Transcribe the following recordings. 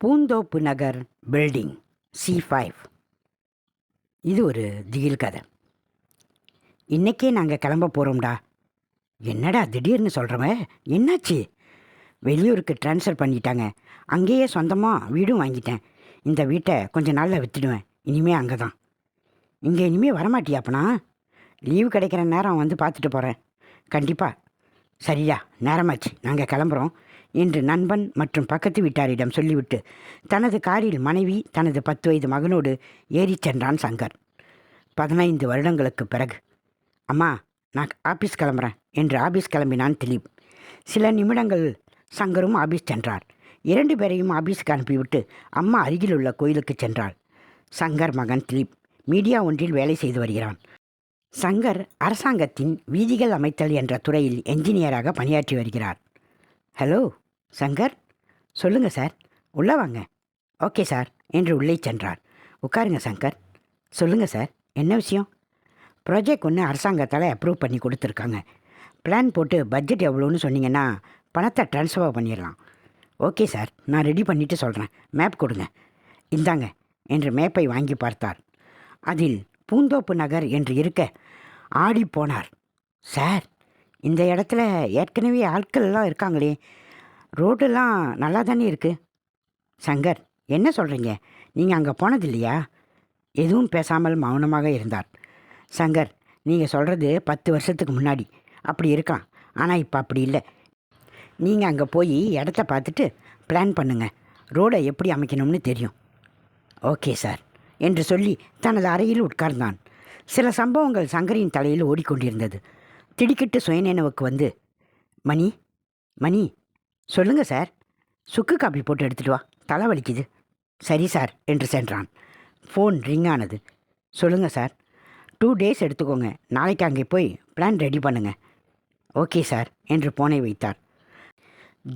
Poonthoppu Nagar building C five. இது ஒரு திகில் கதை. இன்னைக்கே நாங்கள் கிளம்ப போகிறோம்டா என்னடா திடீர்னு சொல்கிறவன் என்னாச்சு? வெளியூருக்கு ட்ரான்ஸ்ஃபர் பண்ணிட்டாங்க. அங்கேயே சொந்தமாக வீடும் வாங்கிட்டேன். இந்த வீட்டை கொஞ்ச நாளில் விற்றுடுவேன் இனிமே அங்கே தான் இங்கே இனிமேல் வரமாட்டியாப்பனா? லீவு கிடைக்கிற நேரம் வந்து பார்த்துட்டு போகிறேன் கண்டிப்பாக சரியா நேரமாச்சு. நாங்கள் கிளம்புறோம். என்று நண்பன் மற்றும் பக்கத்து வீட்டாரிடம் சொல்லிவிட்டு தனது காரில் மனைவி தனது பத்து வயது மகனோடு ஏறிச் சென்றான் சங்கர். பதினைந்து வருடங்களுக்கு பிறகு அம்மா நான் ஆபீஸ் கிளம்புறேன் என்று ஆபீஸ் கிளம்பினான் திலீப். சில நிமிடங்கள் சங்கரும் ஆபீஸ் சென்றார். இரண்டு பேரையும் ஆபீஸ்க்கு அனுப்பிவிட்டு அம்மா அருகிலுள்ள கோயிலுக்கு சென்றாள். சங்கர் மகன் திலீப் மீடியா ஒன்றில் வேலை செய்து வருகிறான். சங்கர் அரசாங்கத்தின் வீதிகள் அமைத்தல் என்ற துறையில் என்ஜினியராக பணியாற்றி வருகிறார். ஹலோ சங்கர். சொல்லுங்க சார். உள்ளே வாங்க. ஓகே சார் என்று உள்ளே சென்றார். உட்காருங்க சங்கர். சொல்லுங்க சார். என்ன விஷயம்? ப்ராஜெக்ட் ஒன்று அரசாங்கத்தால் அப்ரூவ் பண்ணி கொடுத்துருக்காங்க. பிளான் போட்டு பட்ஜெட் எவ்வளோன்னு சொன்னீங்கன்னா பணத்தை ட்ரான்ஸ்ஃபர் பண்ணிடலாம். Okay sir. நான் ரெடி பண்ணிவிட்டு சொல்கிறேன் மேப் கொடுங்க. இந்தாங்க என்று மேப்பை வாங்கி பார்த்தார். அதில் பூந்தோப்பு நகர் என்று இருக்க ஆடி போனார். சார் இந்த இடத்துல ஏற்கனவே ஆட்கள்லாம் இருக்காங்களே. ரோடெல்லாம் நல்லா தானே இருக்குது சங்கர் என்ன சொல்கிறீங்க நீங்கள் அங்கே போனது இல்லையா? எதுவும் பேசாமல் மௌனமாக இருந்தார். சங்கர் நீங்கள் சொல்கிறது பத்து வருஷத்துக்கு முன்னாடி. அப்படி இருக்கலாம் ஆனால் இப்போ அப்படி இல்லை. நீங்கள் அங்கே போய் இடத்த பார்த்துட்டு பிளான் பண்ணுங்கள் ரோடை எப்படி அமைக்கணும்னு தெரியும். ஓகே சார் என்று சொல்லி தனது அறையில் உட்கார்ந்தான். சில சம்பவங்கள் சங்கரின் தலையில் ஓடிக்கொண்டிருந்தது. திடுக்கிட்டு சுயநினைவுக்கு வந்து மணி மணி சொல்லுங்க சார். சுக்கு காப்பி போட்டு எடுத்துட்டு வா. தலை வலிக்குது. சரி சார் என்று சென்றான். ஃபோன் ரிங் ஆனது சொல்லுங்கள் சார். டூ டேஸ் எடுத்துக்கோங்க. நாளைக்கு அங்கே போய் பிளான் ரெடி பண்ணுங்க. ஓகே சார் என்று போனை வைத்தார்.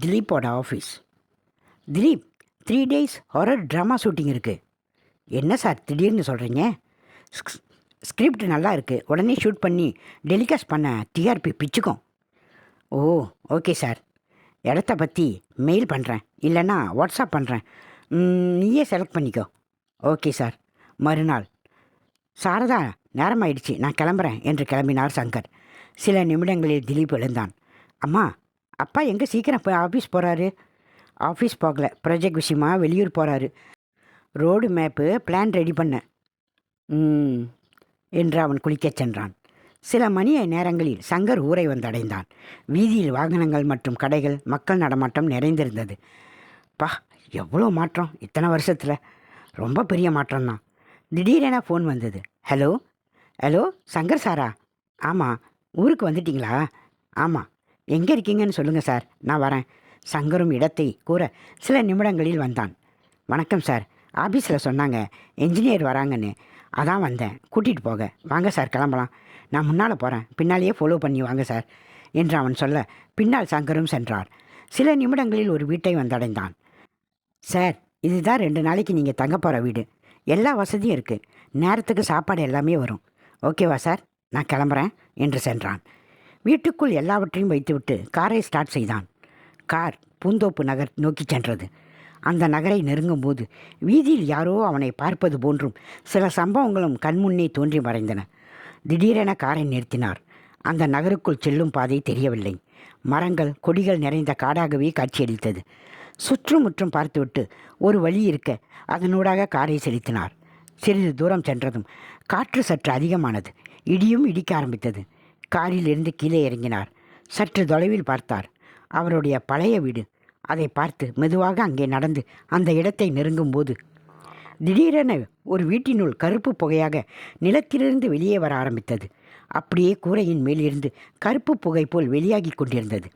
திலீப்போட office. Dileep three days horror drama shooting இருக்குது என்ன சார் திடீர்னு சொல்கிறீங்க ஸ்கிரிப்ட் நல்லா இருக்குது உடனே ஷூட் பண்ணி டெலிகாஸ்ட் பண்ண டிஆர்பி பிச்சுக்கும். ஓ ஓகே சார் இடத்த பற்றி மெயில் பண்ணுறேன் இல்லைன்னா வாட்ஸ்அப் பண்ணுறேன் நீயே செலக்ட் பண்ணிக்கோ. ஓகே சார் மறுநாள். சாரதா நேரமாயிடுச்சு. நான் கிளம்புறேன் என்று கிளம்பினார் சங்கர். சில நிமிடங்களில் திலீப் எழுந்தான். அம்மா அப்பா எங்கே சீக்கிரம் போய் ஆஃபீஸ் போகிறாரு ஆஃபீஸ் போகல. ப்ராஜெக்ட் விஷயமா வெளியூர் போகிறாரு ரோடு மேப்பு பிளான் ரெடி பண்ண ம். என்று அவன் குளிக்கச் சென்றான். சில மணிய நேரங்களில் சங்கர் ஊரை வந்தடைந்தான். வீதியில் வாகனங்கள் மற்றும் கடைகள் மக்கள் நடமாட்டம் நிறைந்திருந்தது. பா எவ்வளோ மாற்றம் இத்தனை வருஷத்தில்? ரொம்ப பெரிய மாற்றம்தான். திடீரென ஃபோன் வந்தது. ஹலோ ஹலோ சங்கர் சாரா? ஆமாம் ஊருக்கு வந்துட்டிங்களா? ஆமாம் எங்கே இருக்கீங்கன்னு சொல்லுங்கள் சார் நான் வரேன். சங்கரும் இடத்தை கூற சில நிமிடங்களில் வந்தான். வணக்கம் சார் ஆஃபீஸில் சொன்னாங்க என்ஜினியர் வராங்கன்னு. அதான் வந்தேன். கூட்டிகிட்டு போக. வாங்க சார் கிளம்பலாம். நான் முன்னால் போகிறேன் பின்னாலேயே ஃபாலோ பண்ணி வாங்க சார் என்று அவன் சொல்ல பின்னால் சங்கரும் சென்றார். சில நிமிடங்களில் ஒரு வீட்டை வந்தடைந்தான். சார் இதுதான் ரெண்டு நாளைக்கு நீங்கள் தங்க போகிற வீடு. எல்லா வசதியும் இருக்குது நேரத்துக்கு சாப்பாடு எல்லாமே வரும். ஓகேவா சார்? நான் கிளம்புறேன் என்று சென்றான். வீட்டுக்குள் எல்லாவற்றையும் வைத்துவிட்டு காரை ஸ்டார்ட் செய்தான். கார் பூந்தோப்பு நகர் நோக்கி சென்றது. அந்த நகரை நெருங்கும்போது வீதியில் யாரோ அவனை பார்ப்பது போன்றும் சில சம்பவங்களும் கண்முன்னே தோன்றி மறைந்தன. திடீரென காரை நிறுத்தினார். அந்த நகருக்குள் செல்லும் பாதை தெரியவில்லை. மரங்கள் கொடிகள் நிறைந்த காடாகவே காட்சியளித்தது. சுற்றுமுற்றும் பார்த்துவிட்டு ஒரு வழி இருக்க அதனூடாக காரை செலுத்தினார். சிறிது தூரம் சென்றதும் காற்று சற்று அதிகமானது. இடியும் இடிக்க ஆரம்பித்தது. காரில் இருந்து கீழே இறங்கினார். சற்று தொலைவில் பார்த்தார். அவருடைய பழைய வீடு அதை பார்த்து மெதுவாக அங்கே நடந்து அந்த இடத்தை நெருங்கும்போது திடீரென ஒரு வீட்டினுள் கருப்பு புகையாக நிலத்திலிருந்து வெளியே வர ஆரம்பித்தது. அப்படியே கூரையின் மேலிருந்து கருப்பு புகை போல் வெளியாகி கொண்டிருந்தது.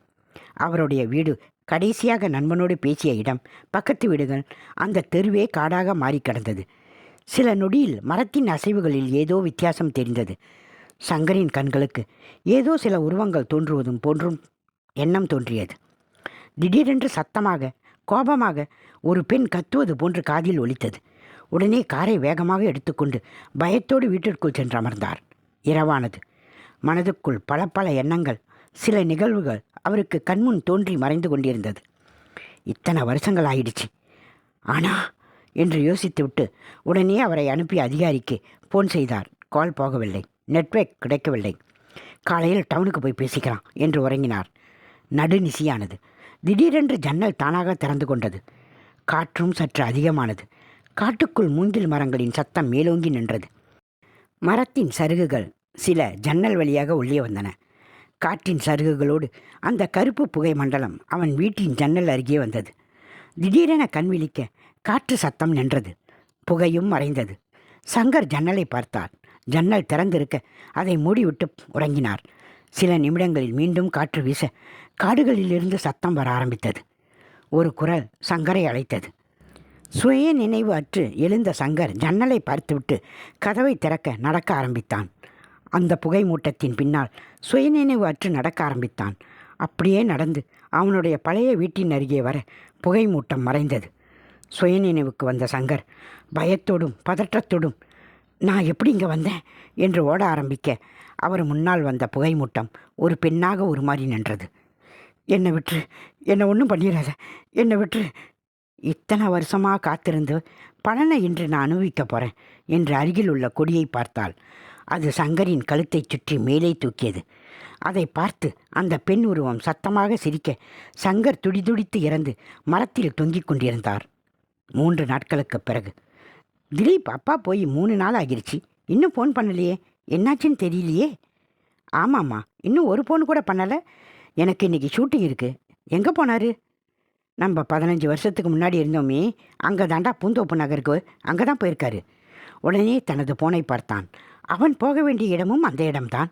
அவருடைய வீடு கடைசியாக நண்பனோடு பேசிய இடம் பக்கத்து வீடுகள் அந்த தெருவே காடாக மாறி கிடந்தது. சில நொடியில் மரத்தின் அசைவுகளில் ஏதோ வித்தியாசம் தெரிந்தது. சங்கரின் கண்களுக்கு ஏதோ சில உருவங்கள் தோன்றுவதும் போன்றும் எண்ணம் தோன்றியது. திடீரென்று சத்தமாக கோபமாக ஒரு பெண் கத்துவது போன்று காதில் ஒலித்தது. உடனே காரை வேகமாக எடுத்துக்கொண்டு பயத்தோடு வீட்டிற்குள் சென்று அமர்ந்தார். இரவானது. மனதுக்குள் பல பல எண்ணங்கள் சில நிகழ்வுகள் அவருக்கு கண்முன் தோன்றி மறைந்து கொண்டிருந்தது. இத்தனை வருஷங்கள் ஆயிடுச்சு. ஆனா? என்று யோசித்துவிட்டு உடனே அவரை அனுப்பி அதிகாரிக்கு ஃபோன் செய்தார். கால் போகவில்லை. நெட்வொர்க் கிடைக்கவில்லை. காலையில் டவுனுக்கு போய் பேசிக்கலாம் என்று உறங்கினார். நடுநிசியானது. திடீரென்று ஜன்னல் தானாக திறந்து கொண்டது. காற்றும் சற்று அதிகமானது. காட்டுக்குள் மூங்கில் மரங்களின் சத்தம் மேலோங்கி நின்றது. மரத்தின் சருகுகள் சில ஜன்னல் வழியாக உள்ளே வந்தன. காற்றின் சருகுகளோடு அந்த கருப்பு புகை மண்டலம் அவன் வீட்டின் ஜன்னல் அருகே வந்தது. திடீரென கண்விழிக்க காற்று சத்தம் நின்றது. புகையும் மறைந்தது. சங்கர் ஜன்னலை பார்த்தார். ஜன்னல் திறந்திருக்க அதை மூடிவிட்டு உறங்கினார். சில நிமிடங்களில் மீண்டும் காற்று வீச காடுகளிலிருந்து சத்தம் வர ஆரம்பித்தது. ஒரு குரல் சங்கரை அழைத்தது. சுய நினைவு அற்று எழுந்த சங்கர் ஜன்னலை பார்த்துவிட்டு கதவை திறக்க நடக்க ஆரம்பித்தான். அந்த புகை மூட்டத்தின் பின்னால் சுயநினைவு அற்று நடக்க ஆரம்பித்தான். அப்படியே நடந்து அவனுடைய பழைய வீட்டின் அருகே வர புகை மூட்டம் மறைந்தது சுயநினைவுக்கு வந்த சங்கர் பயத்தோடும் பதற்றத்தோடும் நான் எப்படி இங்கே வந்தேன்? என்று ஓட ஆரம்பிக்க அவர் முன்னால் வந்த புகை மூட்டம் ஒரு பெண்ணாக உருமாறி நின்றது. என்னை விட்டு என்னை ஒன்றும் பண்ணிடாத என்னை விட்டு இத்தனை வருஷமாக காத்திருந்து பலனை இன்று நான் அனுபவிக்க போகிறேன் என்று அருகில் உள்ள கொடியை பார்த்தாள். அது சங்கரின் கழுத்தைச் சுற்றி மேலே தூக்கியது. அதை பார்த்து அந்த பெண் உருவம் சத்தமாக சிரிக்க சங்கர் துடிதுடித்து இறந்து மரத்தில் தொங்கிக் கொண்டிருந்தார். மூன்று நாட்களுக்கு பிறகு திலீப் அப்பா போய் மூணு நாள் ஆகிருச்சு. இன்னும் ஃபோன் பண்ணலையே. என்னாச்சுன்னு தெரியலையே. ஆமாம்மா. இன்னும் ஒரு ஃபோன் கூட பண்ணலை. எனக்கு இன்றைக்கி ஷூட்டிங் இருக்குது எங்கே போனார்? நம்ம பதினஞ்சு வருஷத்துக்கு முன்னாடி இருந்தோமே அங்கே தாண்டா பூந்தோப்பு நகருக்கு அங்கே தான் போயிருக்காரு. உடனே தனது போனை பார்த்தான். அவன் போக வேண்டிய இடமும் அந்த இடம்தான்.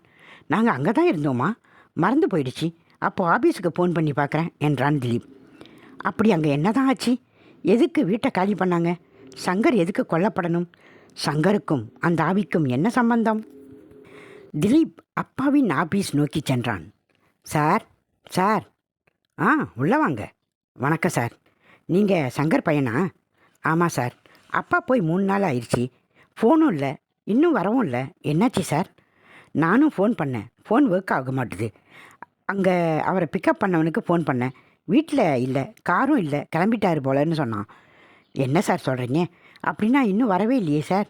நாங்கள் அங்கே தான் இருந்தோமா? மறந்து போயிடுச்சு. அப்போது ஆஃபீஸுக்கு ஃபோன் பண்ணி பார்க்குறேன் என்றான் திலீப். அப்படி அங்கே என்னதான் ஆச்சு? எதுக்கு வீட்டை காலி பண்ணாங்க? சங்கர் எதுக்கு கொல்லப்படணும்? சங்கருக்கும் அந்த ஆவிக்கும் என்ன சம்பந்தம்? திலீப் அப்பாவின் ஆபீஸ் நோக்கி சென்றான். Sir sir. ஆ உள்ளே வாங்க. வணக்கம் சார். நீங்கள் சங்கர் பையனா? ஆமாம் சார். அப்பா போய் மூணு நாள் ஆயிடுச்சு. ஃபோனும் இல்லை. இன்னும் வரவும் இல்லை. என்னாச்சு சார்? நானும் ஃபோன் பண்ணேன். ஃபோன் ஒர்க் ஆக மாட்டுது. அங்கே அவரை பிக்கப் பண்ணவனுக்கு ஃபோன் பண்ணேன். வீட்டில் இல்லை. காரும் இல்லை. கிளம்பிட்டாரு போலன்னு சொன்னான். என்ன சார் சொல்கிறீங்க அப்படின்னா இன்னும் வரவே இல்லையே சார்.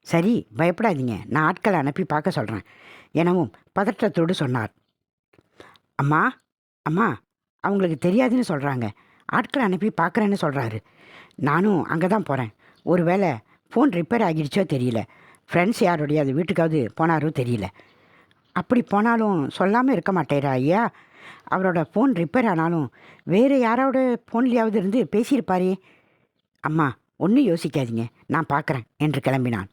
சரி பயப்படாதீங்க. நான் ஆட்களை அனுப்பி பார்க்க சொல்கிறேன் எனவும் பதற்றத்தோடு சொன்னார். அம்மா அம்மா அவங்களுக்கு தெரியாதுன்னு சொல்கிறாங்க ஆட்களை அனுப்பி பார்க்குறேன்னு சொல்கிறாரு நானும் அங்கே தான் போகிறேன் ஒரு வேளை ஃபோன் ரிப்பேர் ஆகிடுச்சோ தெரியல. ஃப்ரெண்ட்ஸ் யாருடைய அது வீட்டுக்காவது போனாரோ தெரியல. அப்படி போனாலும் சொல்லாமல் இருக்க மாட்டேரா ஐயா. அவரோட ஃபோன் ரிப்பேர் ஆனாலும் வேறு யாரோட ஃபோன்லேயாவது இருந்து பேசியிருப்பாரே. அம்மா ஒன்றும் யோசிக்காதீங்க. நான் பார்க்குறேன் என்று கிளம்பினான்.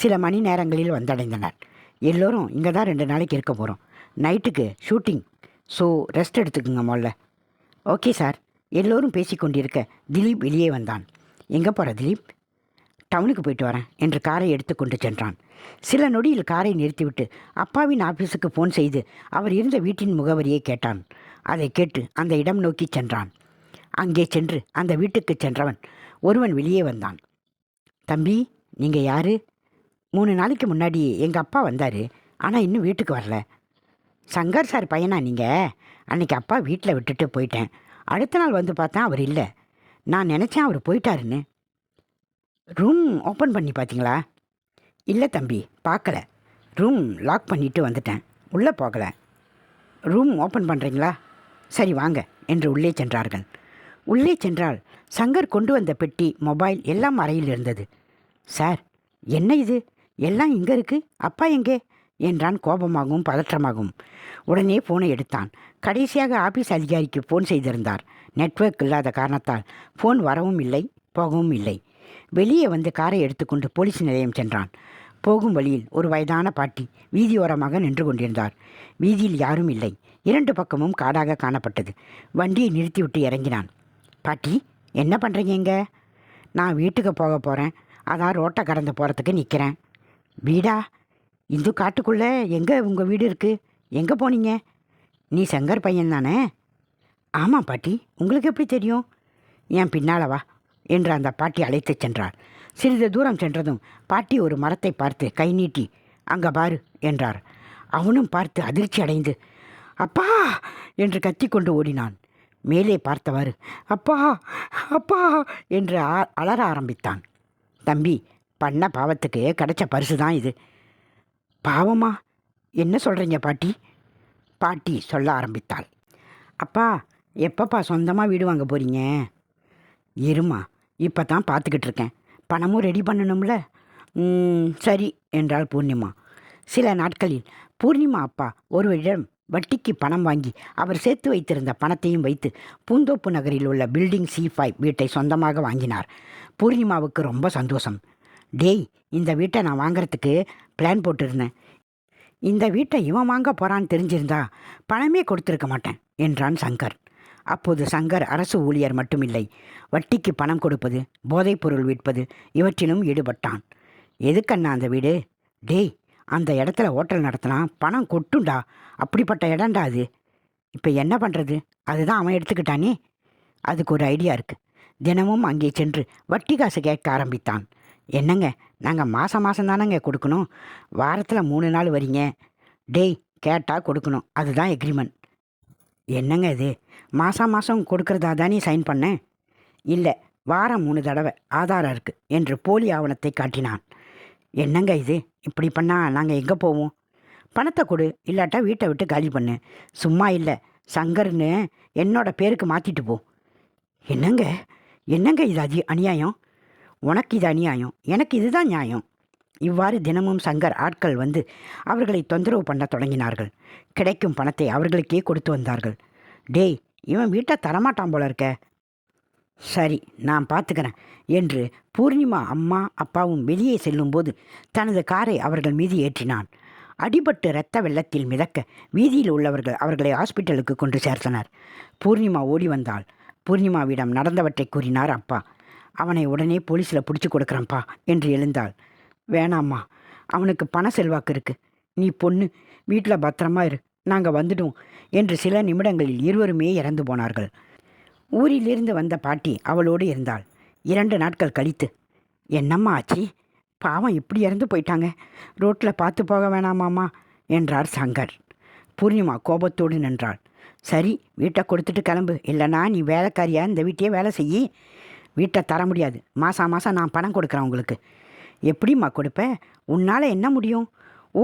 சில மணி நேரங்களில் வந்தடைந்தனர். எல்லோரும் இங்கே தான் ரெண்டு நாளைக்கு இருக்க போகிறோம் நைட்டுக்கு ஷூட்டிங் ஸோ ரெஸ்ட் எடுத்துக்குங்க முதல்ல ஓகே சார் எல்லோரும் பேசிக்கொண்டிருக்க திலீப் வெளியே வந்தான். எங்கே போகிற திலீப்? டவுனுக்கு போயிட்டு வரேன் என்று காரை எடுத்துக்கொண்டு சென்றான். சில நொடியில் காரை நிறுத்திவிட்டு அப்பாவின் ஆஃபீஸுக்கு ஃபோன் செய்து அவர் இருந்த வீட்டின் முகவரியை கேட்டான். அதை கேட்டு அந்த இடம் நோக்கி சென்றான். அங்கே சென்று அந்த வீட்டுக்கு சென்றவன் ஒருவன் வெளியே வந்தான். தம்பி நீங்கள் யாரு? மூணு நாளைக்கு முன்னாடி எங்கள் அப்பா வந்தார். ஆனால் இன்னும் வீட்டுக்கு வரல. சங்கர் சார் பையனா நீங்கள் அன்னைக்கு அப்பா வீட்டில் விட்டுட்டு போயிட்டேன். அடுத்த நாள் வந்து பார்த்தா அவர் இல்லை. நான் நினச்சேன் அவர் போயிட்டாருன்னு. ரூம் ஓப்பன் பண்ணி பார்த்தீங்களா? இல்லை தம்பி பார்க்கல. ரூம் லாக் பண்ணிட்டு வந்துட்டேன். உள்ளே போகல. ரூம் ஓப்பன் பண்ணுறீங்களா சரி வாங்க என்று உள்ளே சென்றார்கள். உள்ளே சென்றால் சங்கர் கொண்டு வந்த பெட்டி மொபைல் எல்லாம் அறையில் இருந்தது. சார் என்ன இது? எல்லாம் இங்கே இருக்குது அப்பா எங்கே? என்றான் கோபமாகவும் பதற்றமாகவும். உடனே ஃபோனை எடுத்தான். கடைசியாக ஆபீஸ் அதிகாரிக்கு ஃபோன் செய்திருந்தார். நெட்வொர்க் இல்லாத காரணத்தால் ஃபோன் வரவும் இல்லை போகவும் இல்லை. வெளியே வந்து காரை எடுத்துக்கொண்டு போலீஸ் நிலையம் சென்றான். போகும் வழியில் ஒரு வயதான பாட்டி வீதியோரமாக நின்று கொண்டிருந்தார். வீதியில் யாரும் இல்லை. இரண்டு பக்கமும் காடாக காணப்பட்டது. வண்டியை நிறுத்திவிட்டு இறங்கினான். பாட்டி என்ன பண்ணுறீங்க நான் வீட்டுக்கு போக போகிறேன் அதான் ரோட்டை கடந்து போகிறதுக்கு நிற்கிறேன் வீடா? இந்த காட்டுக்குள்ளே எங்கே உங்கள் வீடு இருக்குது எங்கே போனீங்க? நீ சங்கர் பையன் தானே? ஆமாம் பாட்டி. உங்களுக்கு எப்படி தெரியும்? என் பின்னாலவா என்று அந்த பாட்டி அழைத்துச் சென்றார் சிறிது தூரம் சென்றதும் பாட்டி ஒரு மரத்தை பார்த்து கை நீட்டி அங்கே பாரு என்றார். அவனும் பார்த்து அதிர்ச்சி அடைந்து அப்பா என்று கத்திக்கொண்டு ஓடினான். மேலே பார்த்தவாறு அப்பா அப்பா என்று அலற ஆரம்பித்தான். தம்பி பண்ண பாவத்துக்கு கிடைச்ச பரிசு தான் இது. பாவமா? என்ன சொல்கிறீங்க பாட்டி? பாட்டி சொல்ல ஆரம்பித்தாள். அப்பா எப்பப்பா சொந்தமாக வீடு வாங்க போகிறீங்க இருமா இப்போ தான் பார்த்துக்கிட்டு இருக்கேன். பணமும் ரெடி பண்ணணும்ல? சரி என்றாள் பூர்ணிமா. சில நாட்களில் பூர்ணிமா அப்பா ஒருவரிடம் வட்டிக்கு பணம் வாங்கி அவர் சேர்த்து வைத்திருந்த பணத்தையும் வைத்து பூந்தோப்பு நகரில் உள்ள பில்டிங் சி ஃபைவ் வீட்டை சொந்தமாக வாங்கினார். பூர்ணிமாவுக்கு ரொம்ப சந்தோஷம். டேய் இந்த வீட்டை நான் வாங்குறதுக்கு பிளான் போட்டிருந்தேன். இந்த வீட்டை இவன் வாங்க போகிறான்னு தெரிஞ்சிருந்தா பணமே கொடுத்துருக்க மாட்டேன் என்றான் சங்கர். அப்போது சங்கர் அரசு ஊழியர் மட்டுமில்லை வட்டிக்கு பணம் கொடுப்பது போதைப்பொருள் விற்பது இவற்றிலும் ஈடுபட்டான். எதுக்கண்ணா அந்த வீடு? டேய் அந்த இடத்துல ஹோட்டல் நடத்தினா பணம் கொட்டுண்டா அப்படிப்பட்ட இடம்டா அது. இப்போ என்ன பண்ணுறது அதுதான் அவன் எடுத்துக்கிட்டானே. அதுக்கு ஒரு ஐடியா இருக்குது தினமும் அங்கே சென்று வட்டி காசு கேட்க ஆரம்பித்தான். என்னங்க நாங்கள் மாதம் மாதம் தானேங்க கொடுக்கணும். வாரத்தில் மூணு நாள் வரீங்க. டேய் கேட்டால் கொடுக்கணும். அதுதான் எக்ரிமெண்ட் என்னங்க இது? மாதம் மாதம் கொடுக்கறதா தானே சைன் பண்ணேன் இல்லை வாரம் மூணு தடவை ஆதாரம் இருக்குது என்று போலி ஆவணத்தை காட்டினான். என்னங்க இது? இப்படி பண்ணால் நாங்கள் எங்கே போவோம்? பணத்தை கொடு இல்லாட்டா வீட்டை விட்டு காலி பண்ணு. சும்மா இல்லை சங்கர்னு என்னோட பேருக்கு மாற்றிட்டு போ. என்னங்க? என்னங்க இது அதி அநியாயம்? உனக்கு இது அநியாயம் எனக்கு இதுதான் நியாயம். இவ்வாறு தினமும் சங்கர் ஆட்கள் வந்து அவர்களை தொந்தரவு பண்ண தொடங்கினார்கள். கிடைக்கும் பணத்தை அவர்களுக்கே கொடுத்து வந்தார்கள். டேய் இவன் வீட்டை தரமாட்டான் போல இருக்க. சரி நான் பார்த்துக்கிறேன் என்று பூர்ணிமா அம்மா அப்பாவும் வெளியே செல்லும்போது தனது காரை அவர்கள் மீது ஏற்றினான். அடிபட்டு இரத்த வெள்ளத்தில் மிதக்க வீதியில் உள்ளவர்கள் அவர்களை ஹாஸ்பிட்டலுக்கு கொண்டு சேர்த்தனர். பூர்ணிமா ஓடி வந்தாள். பூர்ணிமாவிடம் நடந்தவற்றை கூறினார் அப்பா. அவனை உடனே போலீஸில் பிடிச்சி கொடுக்குறேன்ப்பா என்று எழுந்தாள். வேணாம்மா அவனுக்கு பண செல்வாக்கு இருக்கு. நீ பொண்ணு வீட்டில் பத்திரமா இரு. நாங்கள் வந்துடுவோம் என்று சில நிமிடங்களில் இருவருமே இறந்து போனார்கள். ஊரிலிருந்து வந்த பாட்டி அவளோடு இருந்தாள். இரண்டு நாட்கள் கழித்து என்னம்மா ஆச்சி பாவம் இப்படி இறந்து போயிட்டாங்க. ரோட்டில் பார்த்து போக வேணாமாம்மா என்றார் சங்கர். பூர்ணிமா கோபத்தோடு நின்றாள். சரி வீட்டை கொடுத்துட்டு கிளம்பு. இல்லைனா நீ வேலைக்காரியா? இந்த வீட்டையே வேலை செய்யி. வீட்டை தர முடியாது. மாதம் மாதம் நான் பணம் கொடுக்குறேன் உங்களுக்கு. எப்படிம்மா கொடுப்பேன் உன்னால் என்ன முடியும்? ஓ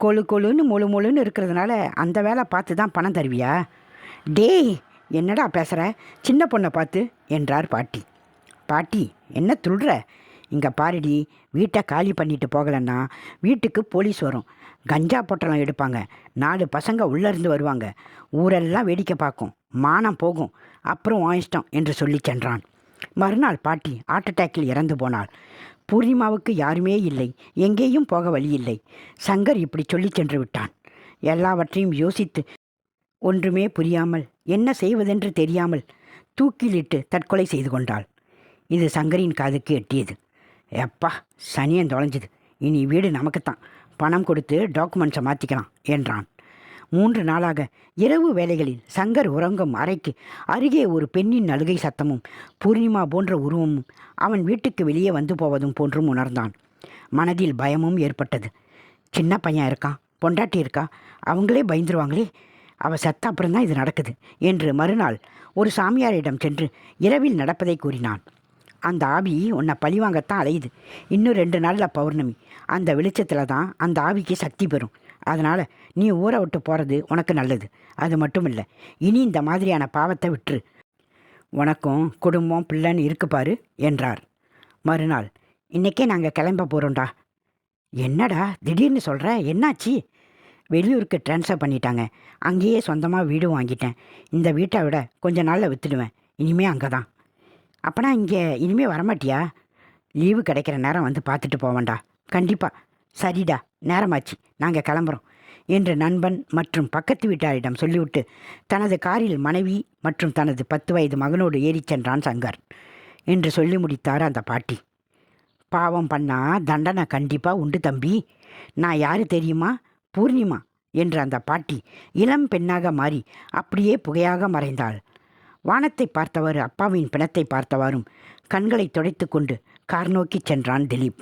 கொழு கொழுன்னு முழு முழுன்னு இருக்கிறதுனால அந்த வேலை பார்த்து தான் பணம் தருவியா? டேய் என்னடா பேசுகிற சின்ன பொண்ணை பார்த்து என்றார் பாட்டி. பாட்டி என்ன துள்ற? இங்கே பாருடி வீட்டை காலி பண்ணிட்டு போகலன்னா வீட்டுக்கு போலீஸ் வரும். கஞ்சா பொட்டலம் எடுப்பாங்க. நாலு பசங்க உள்ளே இருந்து வருவாங்க. ஊரெல்லாம் வேடிக்கை பார்க்கும். மானம் போகும். அப்புறம் உன் இஷ்டம் என்று சொல்லி சென்றான். மறுநாள் பாட்டி ஹார்ட் அட்டாக்கில் இறந்து போனாள். பூர்ணிமாவுக்கு யாருமே இல்லை. எங்கேயும் போக வழி இல்லை. சங்கர் இப்படி சொல்லி சென்று விட்டான். எல்லாவற்றையும் யோசித்து ஒன்றுமே புரியாமல் என்ன செய்வதென்று தெரியாமல் தூக்கிலிட்டு தற்கொலை செய்து கொண்டாள். இது சங்கரின் காதுக்கு எட்டியது. எப்பா சனியன் தொலைஞ்சுது. இனி வீடு நமக்குத்தான். பணம் கொடுத்து டாக்குமெண்ட்ஸை மாற்றிக்கலாம் என்றான். மூன்று நாளாக இரவு வேளைகளில் சங்கர் உறங்கும் அறைக்கு அருகே ஒரு பெண்ணின் அழுகை சத்தமும் பூர்ணிமா போன்ற உருவமும் அவன் வீட்டுக்கு வெளியே வந்து போவதும் போன்றும் உணர்ந்தான். மனதில் பயமும் ஏற்பட்டது. சின்ன பையன் இருக்கான் பொண்டாட்டி இருக்கா? அவங்களே பயந்துருவாங்களே? அவ அப்புறம் அப்புறம்தான் இது நடக்குது என்று மறுநாள் ஒரு சாமியாரிடம் சென்று இரவில் நடப்பதை கூறினான். அந்த ஆவி உன்னை பழிவாங்கத்தான் அலையுது. இன்னும் ரெண்டு நாளில் பௌர்ணமி. அந்த வெளிச்சத்தில் தான் அந்த ஆவிக்கு சக்தி பெறும். அதனால் நீ ஊரை விட்டு போகிறது உனக்கு நல்லது. அது மட்டும் இல்லை இனி இந்த மாதிரியான பாவத்தை விட்டுரு. உனக்கும் குடும்பம் பிள்ளைன்னு இருக்குப்பாரு என்றார். மறுநாள் இன்னைக்கே நாங்கள் கிளம்ப போகிறோம்டா என்னடா திடீர்னு சொல்கிற என்னாச்சு? வெளியூருக்கு ட்ரான்ஸ்ஃபர் பண்ணிட்டாங்க. அங்கேயே சொந்தமாக வீடு வாங்கிட்டேன். இந்த வீட்டை விட கொஞ்ச நாளில் விற்றுடுவேன் இனிமே அங்கே தான் அப்போனா இங்கே இனிமே வரமாட்டியா? லீவு கிடைக்கிற நேரம் வந்து பார்த்துட்டு போவேன்டா. கண்டிப்பாக சரிடா. நேரமாச்சு. நாங்கள் கிளம்புறோம் என்று நண்பன் மற்றும் பக்கத்து வீட்டாரிடம் சொல்லிவிட்டு தனது காரில் மனைவி மற்றும் தனது பத்து வயது மகனோடு ஏறிச் சென்றான் சங்கர் என்று சொல்லி முடித்தார் அந்த பாட்டி. பாவம் பண்ணா தண்டனை கண்டிப்பாக உண்டு தம்பி. நான் யாரு தெரியுமா? பூர்ணிமா என்று அந்த பாட்டி இளம் பெண்ணாக மாறி அப்படியே புகையாக மறைந்தாள். வானத்தை பார்த்தவர் அப்பாவின் பிணத்தை பார்த்தவாறும் கண்களை துடைத்துக்கொண்டு கார் நோக்கி சென்றான் திலீப்.